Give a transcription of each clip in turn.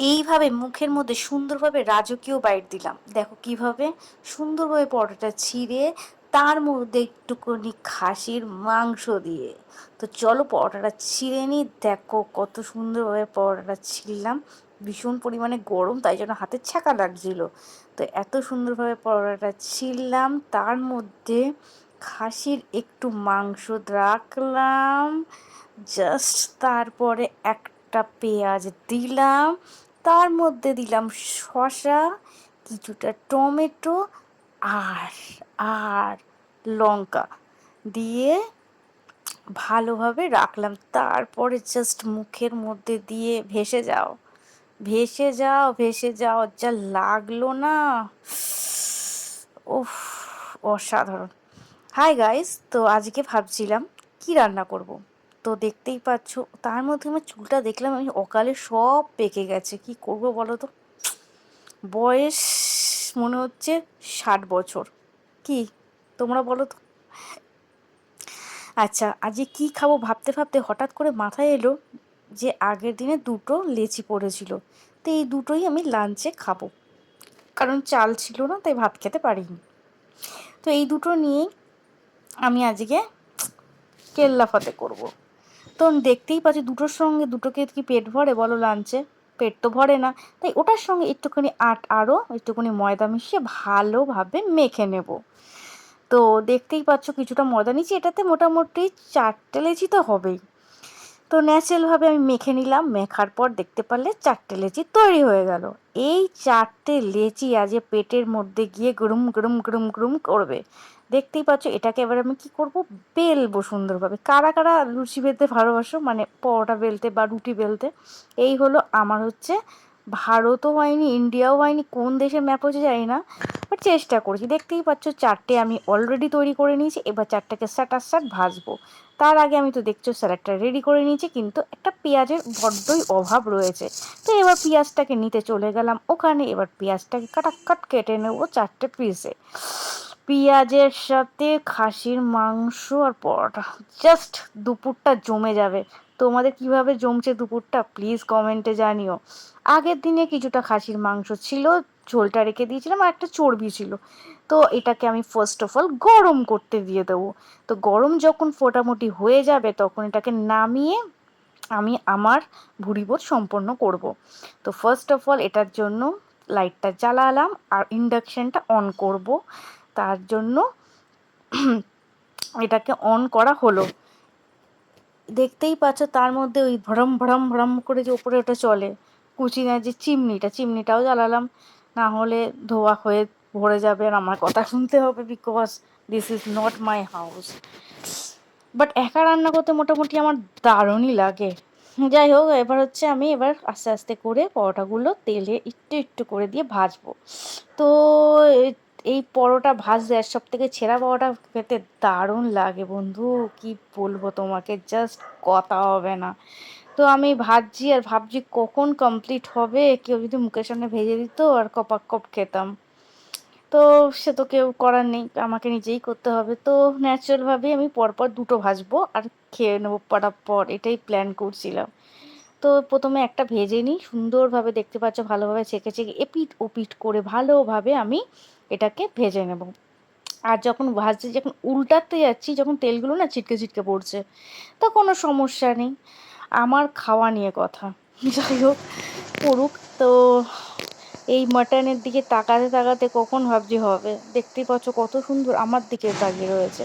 এইভাবে মুখের মধ্যে সুন্দরভাবে রাজকীয় বাইট দিলাম। দেখো কীভাবে সুন্দরভাবে পরোটাটা ছিঁড়ে তার মধ্যে একটুখানি খাসির মাংস দিয়ে। তো চলো পরোটাটা ছিঁড়ে নিই। দেখো কত সুন্দরভাবে পরোটাটা ছিঁড়লাম। ভীষণ পরিমাণে গরম, তাই জন্য হাতে ছ্যাঁকা লাগছিল। তো এত সুন্দরভাবে পরোটাটা ছিঁড়লাম। তার মধ্যে খাসির একটু মাংস রাখলাম। জাস্ট তারপরে একটা পেঁয়াজ দিলাম। তার মধ্যে দিলাম শসা, কিছুটা টমেটো আর আর লঙ্কা দিয়ে ভালোভাবে রাখলাম। তারপরে জাস্ট মুখের মধ্যে দিয়ে ভেসে যাও ভেসে যাও ভেসে যাও, যা লাগল না। উফ, অসাধারণ। হাই গাইস তো আজকে ভাবছিলাম কি রান্না করব। তো দেখতেই পাচ্ছ, তার মধ্যে আমার চুলটা দেখলাম, আমি অকালে সব পেকে গেছে। কি করব বলো তো? বয়স মনে হচ্ছে ষাট বছর। কি? তোমরা বলো তো? আচ্ছা আজকে কি খাব ভাবতে ভাবতে হঠাৎ করে মাথায় এলো যে আগের দিনে দুটো লেচি পড়েছিল। তো এই দুটোই আমি লাঞ্চে খাব। কারণ চাল ছিল না, তাই ভাত খেতে পারিনি। তো এই দুটো নিয়েই আমি আজকে কেল্লাফাতে করব। তো দেখতেই পাচ্ছি দুটোর সঙ্গে দুটোকে কি পেট ভরে বলো লাঞ্চে? পেট তো ভরে না। তাই ওটার সঙ্গে একটুখানি আট আরও, একটুখানি ময়দা মিশিয়ে ভালোভাবে মেখে নেব। তো দেখতেই পাচ্ছ কিছুটা ময়দা নিচ্ছি। এটাতে মোটামুটি চারটে লেচি তো হবেই। তো ন্যাচারালভাবে আমি মেখে নিলাম। মেখার পর দেখতে পারলে চারটে লেচি তৈরি হয়ে গেল। এই চারটে লেচি আজ পেটের মধ্যে গিয়ে গরুম গরুম গরুম গরুম করবে। দেখতেই পাচ্ছ এটাকে এবার আমি কি করব? বেলবো সুন্দরভাবে। কারা কারা লুচি বেলতে ভালোবাসো মানে পরোটা বেলতে বা রুটি বেলতে, এই হলো আমার হচ্ছে ভারতও হয়নি, ইন্ডিয়াও হয়নি, কোন দেশের ম্যাপ হচ্ছে জানি না বাট চেষ্টা করছি। দেখতেই পাচ্ছ চারটে আমি অলরেডি তৈরি করে নিয়েছি, এবার চারটাকে স্যাটার স্যাট ভাজবো। তার আগে আমি তো দেখছ স্যালাডটা রেডি করে নিয়েছি, কিন্তু একটা পেঁয়াজের বড্ডই অভাব রয়েছে। তো এবার পেঁয়াজটাকে নিতে চলে গেলাম, ওখানে এবার পেঁয়াজটাকে কাটাকাট কেটে নেব চারটে পিসে পেঁয়াজের সাথে খাসির মাংস আর পরোটা। জাস্ট দুপুরটা জমে যাবে। তোমাদের কীভাবে জমছে দুপুরটা প্লিজ কমেন্টে জানিও। আগের দিনে কিছুটা খাসির মাংস ছিল, ঝোলটা রেখে দিয়েছিলাম আর একটা চর্বি ছিল। তো এটাকে আমি ফার্স্ট অফ অল গরম করতে দিয়ে দেবো। তো গরম যখন ফোটামুটি হয়ে যাবে, তখন এটাকে নামিয়ে আমি আমার ভুড়িবোধ সম্পন্ন করব। তো ফার্স্ট অফ অল এটার জন্য লাইটটা জ্বালালাম আর ইন্ডাকশানটা অন করব। তার জন্য এটাকে অন করা হলো। দেখতেই পাচ্ছ তার মধ্যে ওই ভরম ভরম ভরম করে যে উপরে ওটা চলে। কুচি কুচিনার যে চিমনিটা, চিমনিটাও জ্বালালাম। না হলে ধোয়া হয়ে ভরে যাবে আর আমার কথা শুনতে হবে because this is not my house but একা রান্না করতে মোটামুটি আমার দারুণই লাগে। যাই হোক, এবার হচ্ছে আমি এবার আস্তে আস্তে করে পরোটাগুলো তেলে একটু একটু করে দিয়ে ভাজবো। তো এই পরোটা ভাজতে আর সব থেকে ছেঁড়া পরোটা খেতে দারুণ লাগে বন্ধু, কি বলব তোমাকে? জাস্ট কথা হবে না। তো আমি ভাবছি আর ভাবছি কখন কমপ্লিট হবে? কেউ যদি মুখের সামনে ভেজে দিত আর কপাক কপ খেতাম। তো সে তো কেউ করার নেই, আমাকে নিজেই করতে হবে। তো ন্যাচারালভাবেই আমি পরপর দুটো ভাজবো আর খেয়ে নেব পর এটাই প্ল্যান করছিলাম। তো প্রথমে একটা ভেজে নিই, সুন্দরভাবে দেখতে পাচ্ছ, ভালোভাবে ছেঁকে ছেঁকে এপিট ওপিট করে ভালোভাবে আমি এটাকে ভেজে নেব। আর যখন ভাজতে, যখন উল্টাতে যাচ্ছি, যখন তেলগুলো না ছিটকে ছিটকে পড়ছে, তো কোনো সমস্যা নেই। আমার খাওয়া নিয়ে কথা। যাই হোক, পড়ুক। তো এই মাটনের দিকে তাকাতে তাকাতে কখন ভাবছি হবে? দেখতেই পাচ্ছ কত সুন্দর আমার দিকে তাকিয়ে রয়েছে।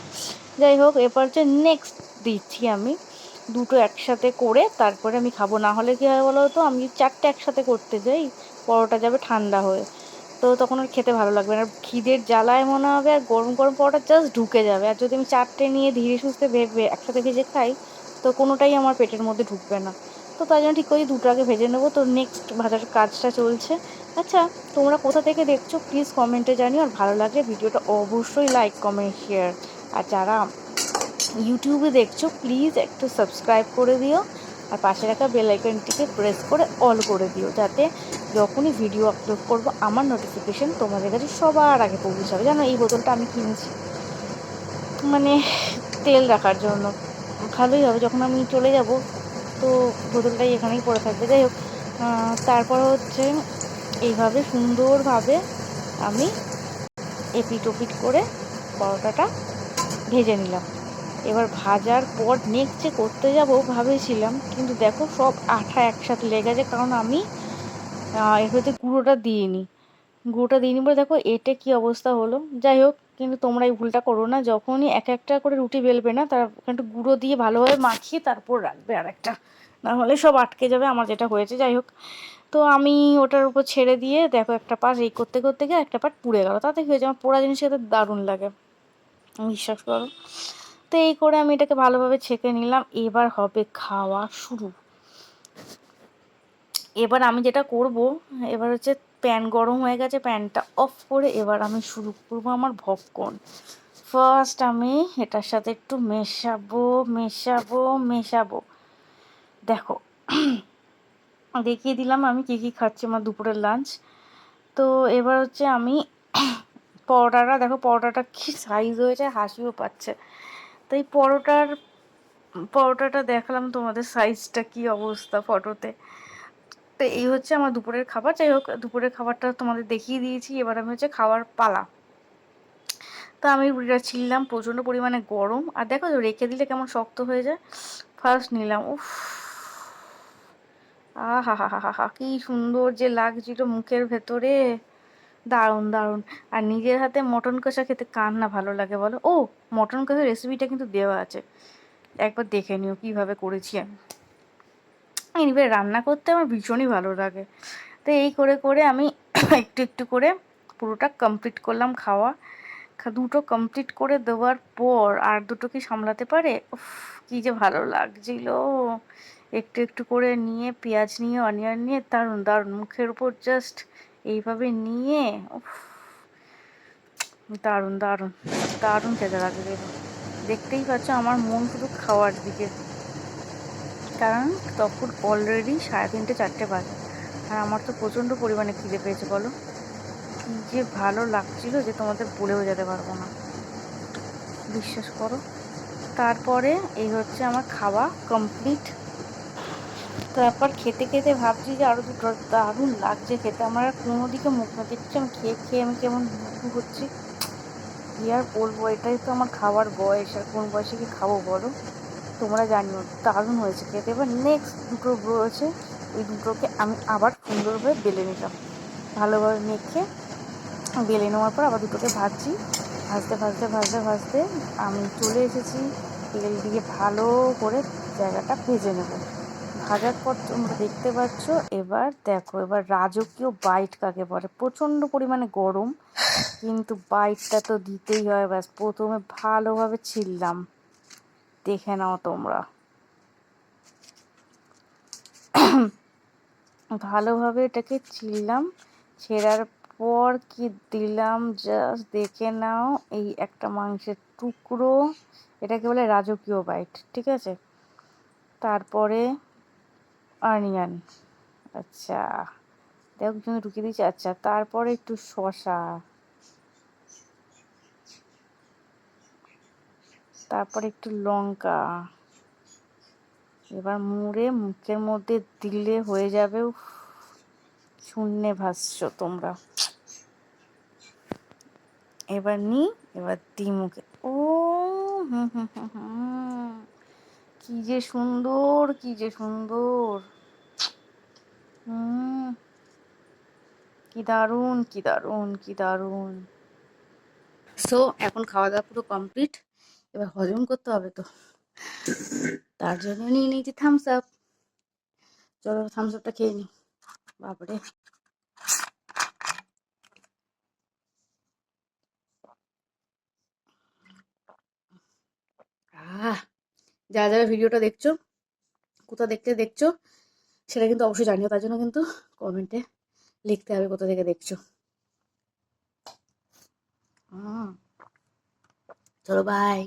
যাই হোক, এরপর হচ্ছে নেক্সট দিচ্ছি আমি দুটো একসাথে করে তারপরে আমি খাব। না হলে কী হয় বলো তো, আমি চারটে একসাথে করতে যাই, পরোটা যাবে ঠান্ডা হয়ে। তো তখন আর খেতে ভালো লাগবে না। খিদের জ্বালায় মনে হবে আর গরম গরম পরোটা জাস্ট ঢুকে যাবে। আর যদি আমি চারটে নিয়ে ধীরে সুস্থে ভেবে একসাথে ভেজে খাই, তো কোনোটাই আমার পেটের মধ্যে ঢুকবে না। তো তাই জন্য ঠিক করি দুটো আগে ভেজে নেব। তো নেক্সট ভাজার কাজটা চলছে। আচ্ছা তোমরা কোথা থেকে দেখছ? প্লিজ কমেন্টে জানিও। আর ভালো লাগলে ভিডিওটা অবশ্যই লাইক কমেন্ট শেয়ার আর যারা ইউটিউবে দেখছ প্লিজ একটু সাবস্ক্রাইব করে দিও। আর পাশে রাখা বেল আইকনটিকে প্রেস করে অল করে দিও, যাতে যখনই ভিডিও আপলোড করব, আমার নোটিফিকেশান তোমাদের কাছে সবার আগে পৌঁছাবে জানো, এই বোতলটা আমি কিনেছি। মানে তেল রাখার জন্য। ভালোই হবে, যখন আমি চলে যাব, তো বোতলটাই এখানেই পড়ে থাকবে। যাই হোক তারপর হচ্ছে এইভাবে সুন্দরভাবে আমি এপিট ওপিট করে পরোটাটা ভেজে নিলাম। এবার ভাজার পর নেক্সট যে করতে যাব ভেবেছিলাম, কিন্তু দেখো সব আঠা একসাথে লেগে গেছে, কারণ আমি এর হয়তো গুঁড়োটা দিইনি। গুঁড়োটা দিইনি বলে দেখো এটে কি অবস্থা হলো? যাই হোক, কিন্তু তোমরা এই ভুলটা করো না, যখনই এক একটা করে রুটি বেলবে না, তার একটু গুঁড়ো দিয়ে ভালোভাবে মাখিয়ে তারপর রাখবে আর একটা না হলে সব আটকে যাবে, আমার যেটা হয়েছে, যাই হোক। তো আমি ওটার উপর ছেড়ে দিয়ে দেখো একটা পাশ এই করতে করতে গিয়ে একটা পাট পুড়ে গেল। তাতে কি হয়েছে? আমার পোড়া জিনিস দারুণ লাগে। বিশ্বাস করো। তো এই করে আমি এটাকে ভালোভাবে ছেঁকে নিলাম। এবার হবে খাওয়া শুরু। এবার আমি যেটা করব, এবার হচ্ছে প্যান গরম হয়ে গেছে, প্যানটা অফ করে এবার আমি শুরু করব আমার ভপকন ফার্স্ট আমি এটার সাথে একটু মেশাবো মেশাবো মেশাবো। দেখো, দেখিয়ে দিলাম আমি কী কী খাচ্ছি আমার দুপুরের লাঞ্চ তো এবার হচ্ছে আমি পরোটাটা, দেখো পরোটাটা কি সাইজ হয়েছে, হাসিও পাচ্ছে। তো এই পরোটার, পরোটাটা দেখালাম তোমাদের সাইজটা কি অবস্থা ফটোতে তো এই হচ্ছে আমার দুপুরের খাবার। যাই হোক, দুপুরের খাবারটা তোমাদের দেখিয়ে দিয়েছি। এবার আমি হচ্ছে খাওয়ার পালা। তো আমি রুটিটা ছিললাম প্রচণ্ড পরিমাণে গরম। আর দেখো রেখে দিলে কেমন শক্ত হয়ে যায়। ফার্স্ট নিলাম, উফ। আহা হা হা হা হা কি সুন্দর যে লাগছিল মুখের ভেতরে। দারুণ দারুণ। আর নিজের হাতে মটন কষা খেতে কার না ভালো লাগে বলো? ও, মটন কষার রেসিপিটা কিন্তু দেওয়া আছে। একবার দেখে নিও কীভাবে করেছি আমি। এনিবে রান্না করতে আমার ভীষণই ভালো লাগে। তো এই করে করে আমি একটু একটু করে পুরোটা কমপ্লিট করলাম খাওয়া। দুটো কমপ্লিট করে দেওয়ার পর আর দুটো কি সামলাতে পারে? উফ, কী যে ভালো লাগছিল। একটু একটু করে নিয়ে, পেঁয়াজ নিয়ে অনিয়ন নিয়ে, দারুণ দারুণ। মুখের উপর জাস্ট এইভাবে নিয়ে দারুণ দারুণ দারুণ খেতে লাগবে। দেখতেই পাচ্ছ আমার মন শুধু খাওয়ার দিকে। কারণ তখন অলরেডি সাড়ে তিনটে, চারটে বাজে। আর আমার তো প্রচণ্ড পরিমাণে খিদে পেয়েছে, বলো। কী যে ভালো লাগছিল যে তোমাদের বলেও যেতে পারব না। বিশ্বাস করো। তারপরে এই হচ্ছে আমার খাওয়া কমপ্লিট তারপর খেতে খেতে ভাবছি যে আরও দুটো দারুণ লাগছে খেতে। আমার আর কোনো দিকে মুখ না দেখছি, আমি খেয়ে খেয়ে আমি কেমন মুখু হচ্ছি কী আর বলব, এটাই তো আমার খাওয়ার বয়স, আর কোন বয়সে কি খাব বলো? তোমরা জানিও, দারুণ হয়েছে খেতে। এবার নেক্সট দুটো রয়েছে ওই দুটোকে আমি আবার সুন্দরভাবে বেলে নিলাম। ভালোভাবে মেখে বেলে নেওয়ার পর আবার দুটোকে ভাজছি। ভাজতে ভাজতে ভাজতে ভাজতে আমি চলে এসেছি তেল দিয়ে ভালো করে জায়গাটা ভেজে নেব। ভাজার পর তোমরা দেখতে পাচ্ছ। এবার দেখো, এবার রাজকীয় বাইট কাকে বলে? প্রচণ্ড পরিমাণে গরম, কিন্তু বাইটটা তো দিতেই হয়। ব্যাস, প্রথমে ভালোভাবে ছিললাম। দেখে নাও তোমরা। ভালোভাবে এটাকে ছিললাম। ছেঁড়ার পর কি দিলাম? জাস্ট দেখে নাও, এই একটা মাংসের টুকরো। এটাকে বলে রাজকীয় বাইট ঠিক আছে? তারপরে অনিয়ন আচ্ছা দেখো তুমি ঢুকিয়ে দিচ্ছি আচ্ছা তারপরে একটু শশা তারপরে একটু লঙ্কা। এবার মুড়ে মুখের মধ্যে দিলে হয়ে যাবে শূন্যে ভাসছ তোমরা। এবার নি, এবার দি মুখে। ও, হুম হুম হুম হুম। কি যে সুন্দর, কি যে সুন্দর। হুম। কি দারুণ কি দারুণ কি দারুণ। সো এখন খাওয়া দাওয়া পুরো কমপ্লিট এবার হজম করতে হবে তো। তার জন্য নিয়ে নিয়েছি থামস আপ চলো থামস আপটা খেয়ে নি। বাপরে আহ যারা যারা ভিডিওটা দেখছ, কোথা দেখতে দেখছ, সেটা কিন্তু অবশ্যই জানিও, তার জন্য কিন্তু কমেন্টে লিখতে হবে কোথা থেকে দেখছ। চলো বাই